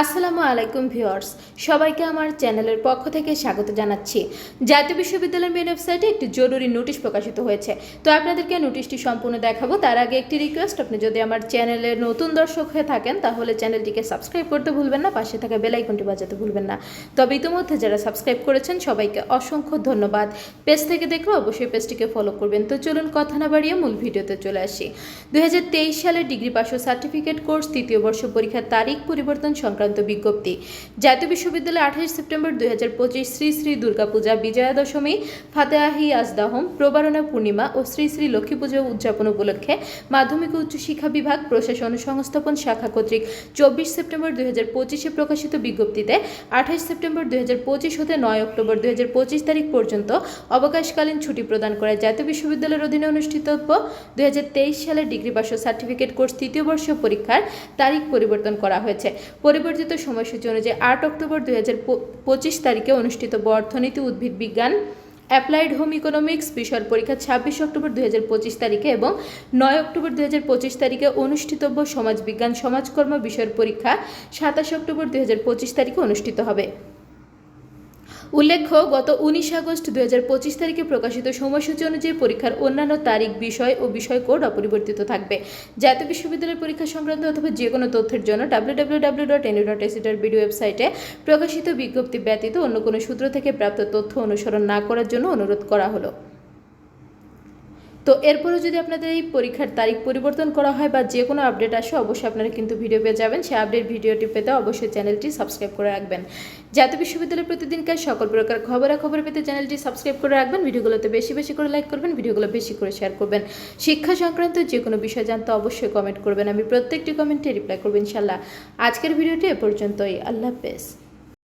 আসসালামু আলাইকুম ভিউয়ার্স, সবাইকে আমার চ্যানেলের পক্ষ থেকে স্বাগত জানাচ্ছি। জাতীয় বিশ্ববিদ্যালয়ের মেন ওয়েবসাইটে একটি জরুরি নোটিশ প্রকাশিত হয়েছে। তো আপনাদেরকে নোটিশটি সম্পূর্ণ দেখাবো। তার আগে একটি রিকোয়েস্ট আপনি যদি আমার চ্যানেলের নতুন দর্শক হয়ে থাকেন, তাহলে চ্যানেলটিকে সাবস্ক্রাইব করতে ভুলবেন না, পাশে থাকা বেল আইকনটি বাজাতে ভুলবেন না। তবে ইতিমধ্যে যারা সাবস্ক্রাইব করেছেন, সবাইকে অসংখ্য ধন্যবাদ। পেজ থেকে দেখলে অবশ্যই পেজটিকে ফলো করবেন। তো চলুন কথা না বাড়িয়ে মূল ভিডিওতে চলে আসি। দু সালের ডিগ্রি ও সার্টিফিকেট কোর্স তৃতীয় বর্ষ পরীক্ষার তারিখ পরিবর্তন সংক্রান্ত বিজ্ঞপ্তি। জাতীয় বিশ্ববিদ্যালয় আঠাশ সেপ্টেম্বর দুই হাজার পঁচিশ শ্রী শ্রী দুর্গাপূজা বিজয়া দশমী ফাতেহাহি আজদাহম, প্রবারণা পূর্ণিমা ও শ্রী শ্রী লক্ষ্মী পুজো উদযাপন উপলক্ষে মাধ্যমিক উচ্চ শিক্ষা বিভাগ প্রশাসন সংস্থাপন শাখা কর্তৃক চব্বিশ সেপ্টেম্বর দুই হাজার প্রকাশিত বিজ্ঞপ্তিতে আঠাশ সেপ্টেম্বর দুই হাজার পঁচিশ হতে নয় অক্টোবর দুই হাজার পঁচিশ তারিখ পর্যন্ত অবকাশকালীন ছুটি প্রদান করে জাতীয় বিশ্ববিদ্যালয়ের অধীনে অনুষ্ঠিতব্য দুই হাজার তেইশ সালের ডিগ্রি পাস সার্টিফিকেট কোর্স তৃতীয় বর্ষ পরীক্ষার তারিখ পরিবর্তন করা হয়েছে। পরিবর্তিত সময়সূচি অনুযায়ী আট অক্টোবর দুই হাজার পঁচিশ তারিখে অনুষ্ঠিত অর্থনীতি উদ্ভিদ বিজ্ঞান, অ্যাপ্লাইড হোম ইকোনমিক্স বিষয়ের পরীক্ষা ছাব্বিশ অক্টোবর দুই হাজার পঁচিশ তারিখে এবং নয় অক্টোবর দুই তারিখে অনুষ্ঠিতব্য সমাজবিজ্ঞান সমাজকর্ম বিষয়ের পরীক্ষা সাতাশ অক্টোবর দুই হাজার পঁচিশ তারিখে অনুষ্ঠিত হবে। উল্লেখ্য, গত উনিশ আগস্ট দু হাজার পঁচিশ তারিখে প্রকাশিত সময়সূচি অনুযায়ী পরীক্ষার অন্যান্য তারিখ, বিষয় ও বিষয় কোড অপরিবর্তিত থাকবে। জাতীয় বিশ্ববিদ্যালয়ের পরীক্ষা সংক্রান্ত অথবা যে কোনো তথ্যের জন্য ডাব্লিউ ডাব্লিউ ডাব্লিউ ডট ওয়েবসাইটে প্রকাশিত বিজ্ঞপ্তি ব্যতীত অন্য কোনো সূত্র থেকে প্রাপ্ত তথ্য অনুসরণ না করার জন্য অনুরোধ করা হলো। তো এরপরও যদি আপনাদের এই পরীক্ষার তারিখ পরিবর্তন করা হয় বা যে কোনো আপডেট আসে, অবশ্যই আপনারা কিন্তু ভিডিও পেয়ে যাবেন। সেই আপডেট ভিডিওটি পেতে অবশ্যই চ্যানেলটি সাবস্ক্রাইব করে রাখবেন। জাতীয় বিশ্ববিদ্যালয়ের প্রতিদিনকার সকল প্রকার খবরাখবর পেতে চ্যানেলটি সাবস্ক্রাইব করে রাখবেন। ভিডিওগুলোতে বেশি বেশি করে লাইক করবেন, ভিডিওগুলো বেশি করে শেয়ার করবেন। শিক্ষা সংক্রান্ত যে কোনো বিষয় জানতে অবশ্যই কমেন্ট করবেন। আমি প্রত্যেকটি কমেন্টে রিপ্লাই করব ইনশাল্লাহ আজকের ভিডিওটি এ পর্যন্তই। আল্লাহ হাফেজ।